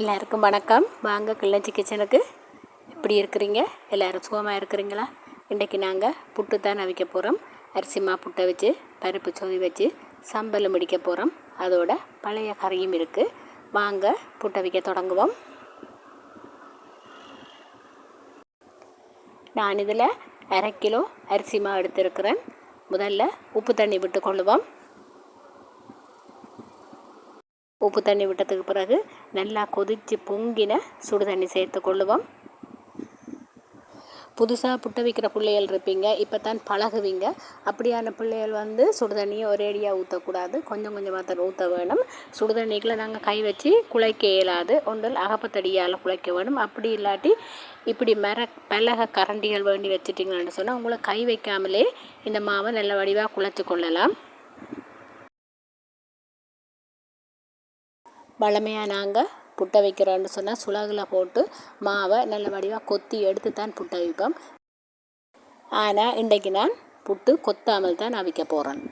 எல்லாருக்கும் வணக்கம். வாங்க கிள்ளச்சி கிச்சனுக்கு. எப்படி இருக்கிறீங்க? எல்லோரும் சுகமாக இருக்கிறீங்களா? இன்றைக்கி நாங்கள் புட்டு தான் அவிக்க போகிறோம் அரிசி மா புட்டை வச்சு பருப்பு சொதி வச்சு சம்பல் முடிக்க போகிறோம் அதோட பழைய கறியும் இருக்குது வாங்க புட்டை வைக்க தொடங்குவோம். நான் இதில் அரை கிலோ அரிசி மா எடுத்திருக்கிறேன். முதல்ல உப்பு தண்ணி விட்டு கொள்ளுவோம். உப்பு தண்ணி விட்டதுக்கு பிறகு நல்லா கொதித்து பொங்கின சுடு தண்ணி சேர்த்து கொள்ளுவோம். புதுசாக புட்ட வைக்கிற பிள்ளைகள் இருப்பீங்க இப்போ தான் பழகுவீங்க. அப்படியான பிள்ளைகள் வந்து சுடு தண்ணியை ஒரேடியாக ஊற்றக்கூடாது கொஞ்சம் கொஞ்சமாக தான் ஊற்ற வேணும். சுடுதண்ணிக்குள்ளே நாங்கள் கை வச்சு குழைக்க இயலாது. ஒன்றில் அகப்பத்தடியால் குழைக்க வேணும். அப்படி இல்லாட்டி இப்படி மர பலக கரண்டிகள் வேண்டி வச்சுட்டிங்கன்னு சொன்னால் உங்களை கை வைக்காமலே இந்த மாவை நல்ல வடிவாக குழைச்சி கொள்ளலாம். வளமையாக நாங்கள் புட்டை வைக்கிறோன்னு சொன்னால் சுலகில் போட்டு மாவை நல்ல வடிவாக கொத்தி எடுத்து தான் புட்டை வைப்போம். ஆனால் இன்றைக்கு நான் புட்டு கொத்தாமல் தான் அவிக்க போகிறேன்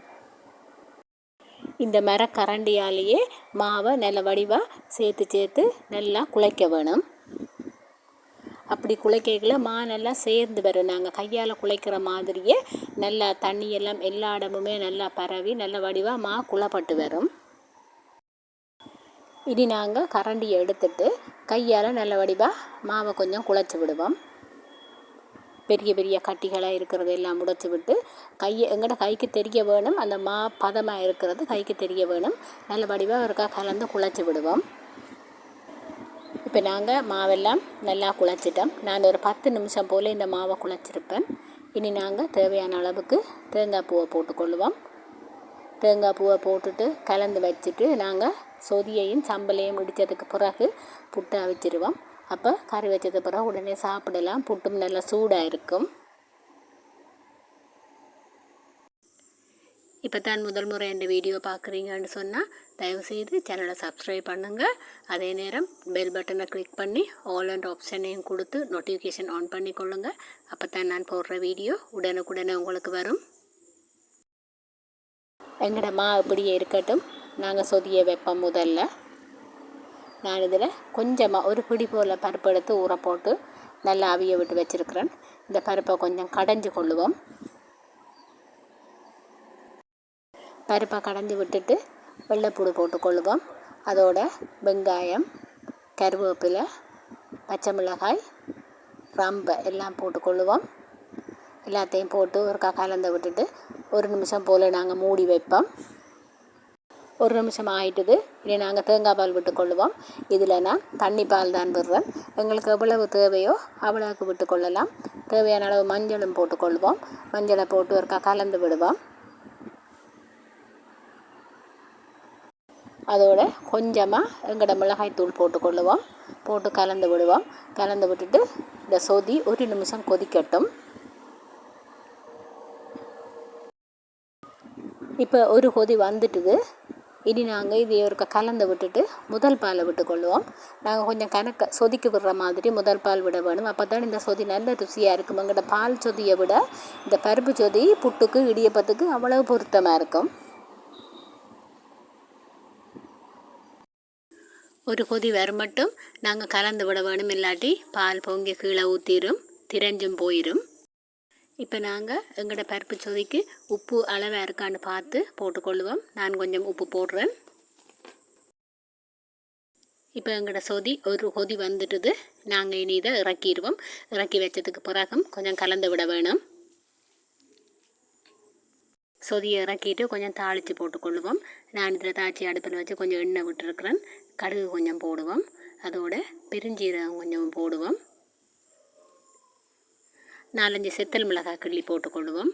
இந்த மரக்கரண்டியாலேயே மாவை நல்ல வடிவாக சேர்த்து சேர்த்து நல்லா குழைக்க வேணும். அப்படி குழைக்கல மா நல்லா சேர்ந்து வரும். நாங்கள் கையால் குழைக்கிற மாதிரியே நல்லா தண்ணியெல்லாம் எல்லா இடமுமே நல்லா பரவி நல்ல வடிவாக மா குழப்பட்டு வரும். இனி நாங்கள் கரண்டியை எடுத்துட்டு கையால் நல்ல வடிவாக மாவை கொஞ்சம் குழச்சி விடுவோம். பெரிய பெரிய கட்டிகளாக இருக்கிறது எல்லாம் முடைச்சி விட்டு கையை எங்கள்கிட்ட கைக்கு தெரிய வேணும். அந்த மா பதமாக இருக்கிறது கைக்கு தெரிய வேணும். நல்ல வடிவாக ஒருக்கா கலந்து குழச்சி விடுவோம். இப்போ நாங்கள் மாவெல்லாம் நல்லா குழச்சிட்டோம். நான் ஒரு பத்து நிமிஷம் போல் இந்த மாவை குழச்சிருப்பேன். இனி நாங்கள் தேவையான அளவுக்கு தேங்காய் பூவை போட்டுக்கொள்வோம் தேங்காய் பூவை போட்டுட்டு கலந்து வச்சுட்டு நாங்கள் சொதியையும் சம்பளையும் இடித்ததுக்கு பிறகு புட்டு அவிச்சிருவோம். அப்போ கறி வச்சது பிறகு உடனே சாப்பிடலாம். புட்டும் நல்லா சூடாக இருக்கும். இப்போ தான் முதல் முறை இந்த வீடியோ பார்க்குறீங்கன்னு சொன்னால் தயவுசெய்து சேனலை சப்ஸ்கிரைப் பண்ணுங்கள் அதே நேரம் பெல் பட்டனை கிளிக் பண்ணி ஆல் அண்ட் ஆப்ஷனையும் கொடுத்து நோட்டிஃபிகேஷன் ஆன் பண்ணி கொள்ளுங்கள் அப்போ தான் நான் போடுற வீடியோ உடனுக்குடனே உங்களுக்கு வரும். எங்களோட மா இப்படியே இருக்கட்டும். நாங்கள் சொதிய வைப்போம் முதல்ல. நான் இதில் கொஞ்சமாக ஒரு பிடி போல் பருப்பு எடுத்து ஊற போட்டு நல்லா அவிய விட்டு வச்சுருக்கிறேன். இந்த பருப்பை கொஞ்சம் கடைஞ்சு கொள்ளுவோம். பருப்பை கடைஞ்சி விட்டுட்டு வெள்ளைப்பூடு போட்டு கொள்ளுவோம். அதோட வெங்காயம் கருவேப்பிலை பச்சை மிளகாய் ரம்பை எல்லாம் போட்டு கொள்ளுவோம். எல்லாத்தையும் போட்டு ஒரு கலந்து விட்டுட்டு ஒரு நிமிஷம் போல் நாங்கள் மூடி வைப்போம். ஒரு நிமிஷம் ஆயிட்டுது. இனி நாங்கள் தேங்காய் பால் விட்டுக்கொள்ளுவோம். இதில் நான் தண்ணி பால் தான் விடுறேன். எங்களுக்கு எவ்வளவு தேவையோ அவ்வளவுக்கு விட்டுக்கொள்ளலாம். தேவையான அளவு மஞ்சளும் போட்டுக்கொள்வோம். மஞ்சளை போட்டு ஒருக்கா கலந்து விடுவோம். அதோட கொஞ்சமாக எங்களோட மிளகாய் தூள் போட்டுக்கொள்ளுவோம். போட்டு கலந்து விடுவோம். கலந்து விட்டுட்டு இந்த சொதி ஒரு நிமிஷம் கொதிக்கட்டும். இப்போ ஒரு கொதி வந்துட்டுது. இனி நாங்கள் இது ஒரு கலந்து விட்டுட்டு முதல் பாலை விட்டுக்கொள்வோம். நாங்கள் கொஞ்சம் கணக்க சொதிக்கு விடுற மாதிரி முதல் பால் விட வேணும். அப்போ தான் இந்த சொதி நல்ல ருசியாக இருக்கும். எங்கள்கிட்ட பால் சொதியை விட இந்த பருப்பு சொதி புட்டுக்கு இடியப்பத்துக்கு அவ்வளவு பொருத்தமாக இருக்கும். ஒரு கொதி வரும் மட்டும் நாங்கள் கலந்து விட வேணும். இல்லாட்டி பால் பொங்கி கீழே ஊற்றிடும் திரஞ்சும் போயிடும் இப்போ நாங்கள் எங்களோட பருப்பு சொதிக்கு உப்பு அளவாக இருக்கான்னு பார்த்து போட்டுக்கொள்ளுவோம். நான் கொஞ்சம் உப்பு போடுறேன். இப்போ எங்களோட சொதி ஒரு கொதி வந்துட்டுது நாங்கள் இனி இதை இறக்கிடுவோம் இறக்கி வச்சதுக்கு பிறகும் கொஞ்சம் கலந்து விட வேணும். சொதியை இறக்கிட்டு கொஞ்சம் தாளித்து போட்டுக்கொள்ளுவோம். நான் இதில் தாச்சி அடுப்பில் வச்சு கொஞ்சம் எண்ணெய் விட்டுருக்குறேன். கடுகு கொஞ்சம் போடுவோம். அதோட பெருஞ்சீரகம் கொஞ்சம் போடுவோம். நாலஞ்சு செத்தல் மிளகாய் கிள்ளி போட்டுக்கொள்வோம்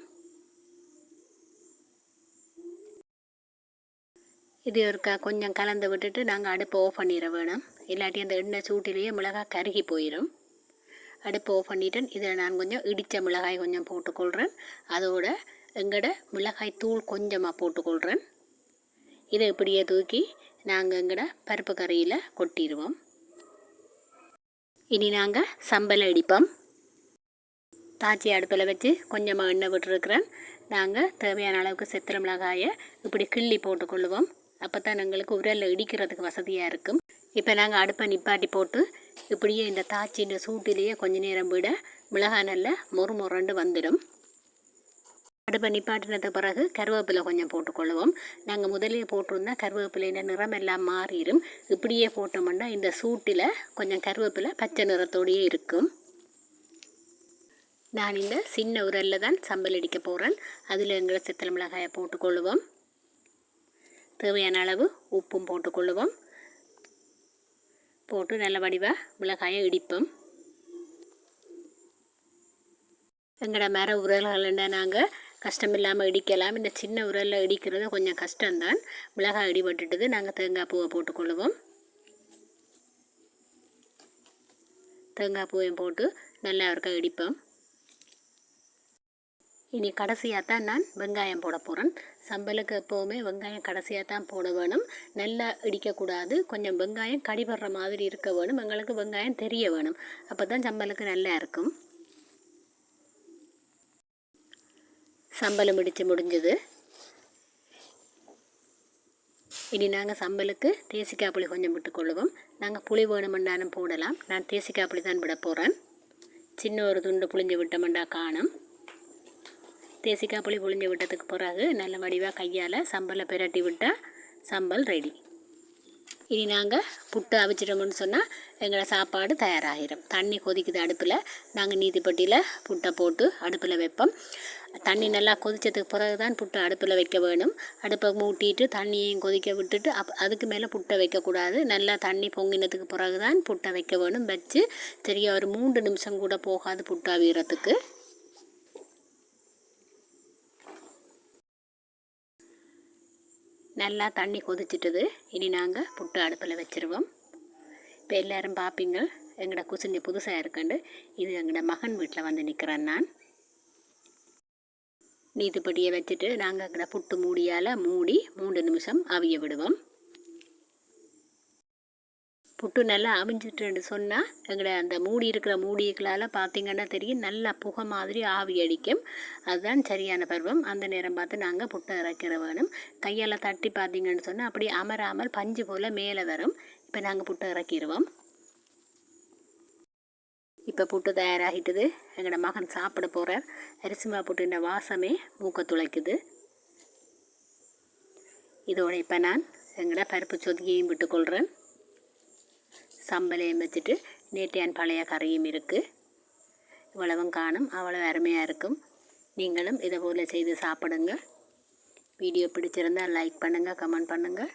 இது ஒருக்கா கொஞ்சம் கலந்து விட்டுட்டு நாங்கள் அடுப்பை ஆஃப் பண்ணிட வேணும். இல்லாட்டி அந்த எண்ணெய் சூட்டிலேயே மிளகாய் கருகி போயிடும் அடுப்பை ஆஃப் பண்ணிவிட்டு இதில் நான் கொஞ்சம் இடித்த மிளகாய் கொஞ்சம் போட்டுக்கொள்கிறேன் அதோட எங்களோட மிளகாய் தூள் கொஞ்சமாக போட்டுக்கொள்கிறேன் இதை இப்படியே தூக்கி நாங்கள் எங்களோட பருப்பு கறியில் கொட்டிடுவோம் இனி நாங்கள் சம்பளம் அடிப்போம் தாச்சி அடுப்பில் வச்சு கொஞ்சமாக எண்ணெய் விட்டுருக்குறேன். நாங்கள் தேவையான அளவுக்கு செத்திர மிளகாயை இப்படி கிள்ளி போட்டுக்கொள்ளுவோம் அப்போ தான் எங்களுக்கு உரலில் இடிக்கிறதுக்கு வசதியாக இருக்கும். இப்போ நாங்கள் அடுப்பை நிப்பாட்டி போட்டு இப்படியே இந்த தாச்சின்ற சூட்டிலேயே கொஞ்ச நேரம் விட மிளகாய் நல்லா மொறு மொரண்டு வந்துடும். அடுப்பை நிப்பாட்டினது பிறகு கருவேப்பிலை கொஞ்சம் போட்டுக்கொள்ளுவோம் நாங்கள் முதலே போட்டிருந்தா கருவேப்பிலையின் நிறம் எல்லாம் மாறிடும். இப்படியே போட்டோம்னா இந்த சூட்டில் கொஞ்சம் கருவேப்பிலை பச்சை நிறத்தோடையே இருக்கும். நான் இந்த சின்ன உரலில் தான் சம்பல் அடிக்க போகிறேன் அதில் எங்களை சித்தல் மிளகாயை போட்டுக்கொள்ளுவோம். தேவையான அளவு உப்பும் போட்டுக்கொள்ளுவோம். போட்டு நல்ல வடிவாக மிளகாயை இடிப்போம். எங்களோட மர உரல்கள்னா நாங்கள் கஷ்டம் இல்லாமல் இடிக்கலாம். இந்த சின்ன உரலில் இடிக்கிறது கொஞ்சம் கஷ்டம்தான். மிளகாய் இடிபட்டுட்டது. நாங்கள் தேங்காய் பூவை போட்டுக்கொள்ளுவோம். தேங்காய் பூவையும் போட்டு நல்லா இருக்க இடிப்போம். இனி கடைசியாக தான் நான் வெங்காயம் போட போகிறேன் சம்பலுக்கு எப்போவுமே வெங்காயம் கடைசியாக தான் போட வேணும். நல்லா இடிக்கக்கூடாது. கொஞ்சம் வெங்காயம் கடிபடுற மாதிரி இருக்க வேணும். எங்களுக்கு வெங்காயம் தெரிய வேணும். அப்போ தான் சம்பலுக்கு நல்லா இருக்கும். சம்பளம் இடித்து முடிஞ்சது. இனி நாங்கள் சம்பலுக்கு தேசிக்காய் புளி கொஞ்சம் விட்டுக்கொள்ளுவோம் நாங்கள் புளி வேணுமெண்டானும் போடலாம். நான் தேசிக்காய் புளி தான் விட போகிறேன் சின்ன ஒரு துண்டு புளிஞ்சு விட்டமெண்டா காணும். தேசிக்காய் புளி புளிஞ்சு விட்டதுக்கு பிறகு நல்ல வடிவாக கையால் சம்பலை பிரட்டி விட்டால் சம்பல் ரெடி இனி நாங்கள் புட்டு அவிச்சிட்டோம்னு சொன்னால் எங்களோட சாப்பாடு தயாராகிடும் தண்ணி கொதிக்குது அடுப்பில். நாங்கள் நீதிப்பட்டியில் புட்டை போட்டு அடுப்பில் வைப்போம். தண்ணி நல்லா கொதித்ததுக்கு பிறகு தான் புட்டை அடுப்பில் வைக்க வேணும். அடுப்பை மூட்டிட்டு தண்ணியையும் கொதிக்க விட்டுட்டு அப் அதுக்கு மேலே புட்டை வைக்கக்கூடாது. நல்லா தண்ணி பொங்கினதுக்கு பிறகு தான் புட்டை வைக்க வேணும். வச்சு சரியாக ஒரு மூன்று நிமிஷம் கூட போகாது புட்டை வீரத்துக்கு நல்லா தண்ணி கொதிச்சிட்டது. இனி நாங்கள் புட்டு அடுப்பில் வச்சுருவோம். இப்போ எல்லோரும் பார்ப்பீங்க எங்களோட குசினி புதுசாக இருக்கண்டு. இது எங்களோட மகன் வீட்டில் வந்து நிற்கிறேன் நான். நீதிப்படியை வச்சுட்டு நாங்கள் எங்களோட புட்டு மூடியால் மூடி மூன்று நிமிஷம் அவிய விடுவோம். புட்டு நல்லா அவிஞ்சிட்டுன்னு சொன்னால் எங்களை அந்த மூடி இருக்கிற மூடிகளால் பார்த்திங்கன்னா தெரியும் நல்லா புகை மாதிரி ஆவி அடிக்கும். அதுதான் சரியான பருவம். அந்த நேரம் பார்த்து நாங்கள் புட்டை இறக்கிற வேணும். கையால் தட்டி பார்த்தீங்கன்னு சொன்னால் அப்படியே அமராமல் பஞ்சு போல் மேலே வரும். இப்போ நாங்கள் புட்டை இறக்கிடுவோம் இப்போ புட்டு தயாராகிட்டுது. எங்களோட மகன் சாப்பிட போகிறார் அரிசிமா புட்டுன்ற வாசமே மூக்க துளைக்குது. இதோட இப்போ நான் எங்களோட பருப்பு சொதியையும் விட்டுக்கொள்கிறேன் சம்பளையும் வச்சுட்டு நேற்றையான் பழைய கறியும் இருக்குது இவ்வளவும் காணும். அவ்வளோ அருமையாக இருக்கும். நீங்களும் இதை போல் செய்து சாப்பிடுங்க. வீடியோ பிடிச்சிருந்தால் லைக் பண்ணுங்கள் கமெண்ட் பண்ணுங்கள்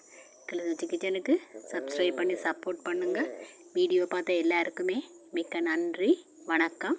கிளிநொச்சி கிச்சனுக்கு சப்ஸ்கிரைப் பண்ணி சப்போர்ட் பண்ணுங்கள் வீடியோ பார்த்த எல்லாருக்குமே மிக்க நன்றி. வணக்கம்.